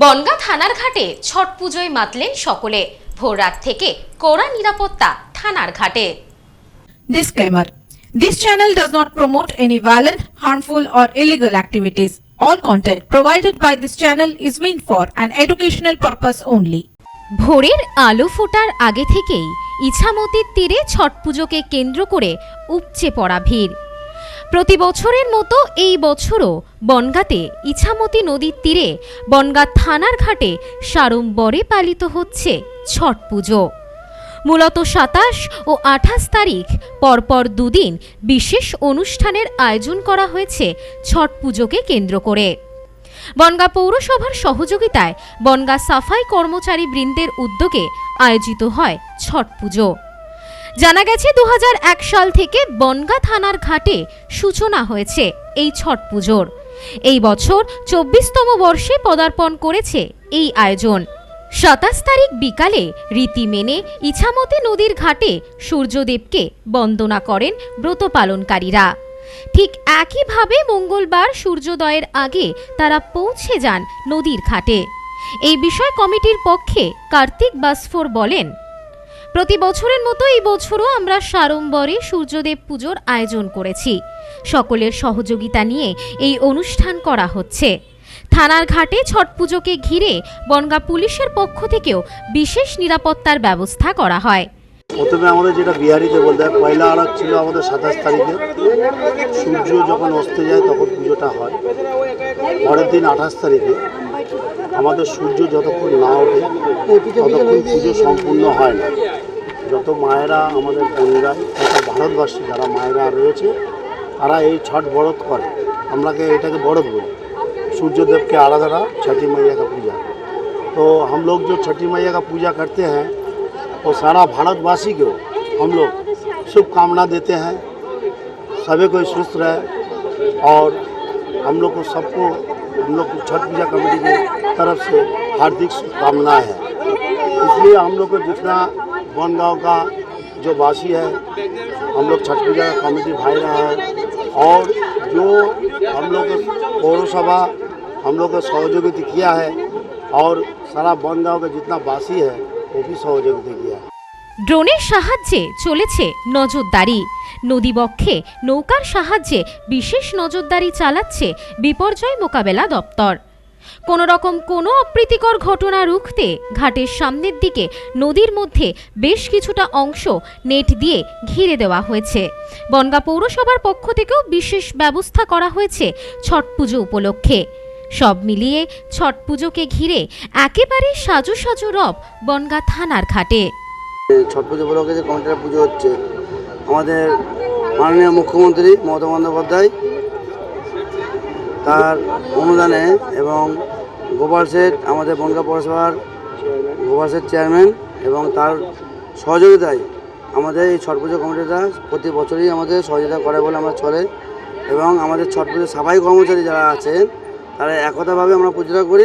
বনগা থানার ঘাটে ছট পুজোয় মাতলেন সকলে। ভোর রাত থেকে কড়া নিরাপত্তা থানার ঘাটে। Disclaimer this channel does not promote any violent harmful or illegal activities all content provided by this channel is meant for an educational purpose only ভোরের আলো ফোটার আগে থেকেই ইছামতির তীরে ছট পুজোকে কেন্দ্র করে উপচে পড়া ভিড়। প্রতি বছরের মতো এই বছরও বনগাঁতে ইছামতি নদীর তীরে বনগাঁ থানার ঘাটে সাড়ম্বরে পালিত হচ্ছে ছট পুজো। মূলত সাতাশ ও আঠাশ তারিখ পরপর দুদিন বিশেষ অনুষ্ঠানের আয়োজন করা হয়েছে ছট পুজোকে কেন্দ্র করে। বনগা পৌরসভার সহযোগিতায় বনগা সাফাই কর্মচারী বৃন্দের উদ্যোগে আয়োজিত হয় ছট পুজো। জানা গেছে দু হাজার এক সাল থেকে বনগা থানার ঘাটে সূচনা হয়েছে এই ছট পুজোর। এই বছর চব্বিশতম বর্ষে পদার্পণ করেছে এই আয়োজন। সাতাশ তারিখ বিকালে রীতি মেনে ইছামতি নদীর ঘাটে সূর্যদেবকে বন্দনা করেন ব্রত পালনকারীরা। ঠিক একইভাবে মঙ্গলবার সূর্যোদয়ের আগে তারা পৌঁছে যান নদীর ঘাটে। এই বিষয় কমিটির পক্ষে কার্তিক বাসফোর বলেন প্রতি বছরের মতো এই বছরও আমরা সাড়ম্বরে সূর্যদেব পুজোর আয়োজন করেছি। সকলের সহযোগিতা নিয়ে এই অনুষ্ঠান করা হচ্ছে। থানার ঘাটে ছট পুজোকে ঘিরে বনগা পুলিশের পক্ষ থেকেও বিশেষ নিরাপত্তার ব্যবস্থা করা হয়। প্রথমে আমাদের যেটা বিহারিতে বলতে হয়, পয়লা আড়াক ছিল আমাদের সাতাশ তারিখে। সূর্য যখন অস্তে যায় তখন পুজোটা হয়। পরের দিন আঠাশ তারিখে। আমাদের সূর্য যতক্ষণ না ওঠে ততক্ষণ পুজো সম্পূর্ণ হয় না যত মায়েরা আমাদের বোনেরাই তথা ভারতবাসী যারা মায়েরা রয়েছে তারা এই ছট বরত করে আমরাকে এটাকে বরত বলি सूर्यदेव के आराधना छठी मैया का पूजा तो हम लोग जो छठी मैया का पूजा करते हैं वो सारा भारतवासी को हम लोग शुभकामना देते हैं सभी कोई सुस्त रहे और हम लोग को सबको हम लोग छठ पूजा कमेटी की तरफ़ से हार्दिक शुभकामनाएँ हैं। इसलिए हम लोग को जितना वन गाँव का जो वासी है, हम लोग छठ पूजा कमेटी भाई रहा है और जो हम लोग को पौरसभा, हम लोग को सहयोगिता किया है और सारा वन गाँव का जितना वासी है, वो भी सहयोगिता किया है। ড্রোনের সাহায্যে চলেছে নজরদারি। নদীবক্ষে নৌকার সাহায্যে বিশেষ নজরদারি চালাচ্ছে বিপর্যয় মোকাবেলা দপ্তর। কোনো রকম কোনো অপ্রীতিকর ঘটনা রুখতে ঘাটের সামনের দিকে নদীর মধ্যে বেশ কিছুটা অংশ নেট দিয়ে ঘিরে দেওয়া হয়েছে। বনগা পৌরসভার পক্ষ থেকেও বিশেষ ব্যবস্থা করা হয়েছে ছট পুজো উপলক্ষে। সব মিলিয়ে ছট পুজোকে ঘিরে একেবারে সাজু সাজু রব বনগা থানার ঘাটে। ছট পুজো ব্লকে যে কমিটির পুজো হচ্ছে, আমাদের মাননীয় মুখ্যমন্ত্রী মমতা বন্দ্যোপাধ্যায় তার অনুদানে এবং গোপাল শেঠ, আমাদের বনগা পৌরসভার গোপাল শেঠ চেয়ারম্যান এবং তার সহযোগিতায় আমাদের এই ছট পুজো কমিটিটা প্রতি বছরই আমাদের সহযোগিতা করে বলে আমরা চলে এবং আমাদের ছট পুজো সাফাই কর্মচারী যারা আছেন তারা একতাভাবে আমরা পুজোটা করি।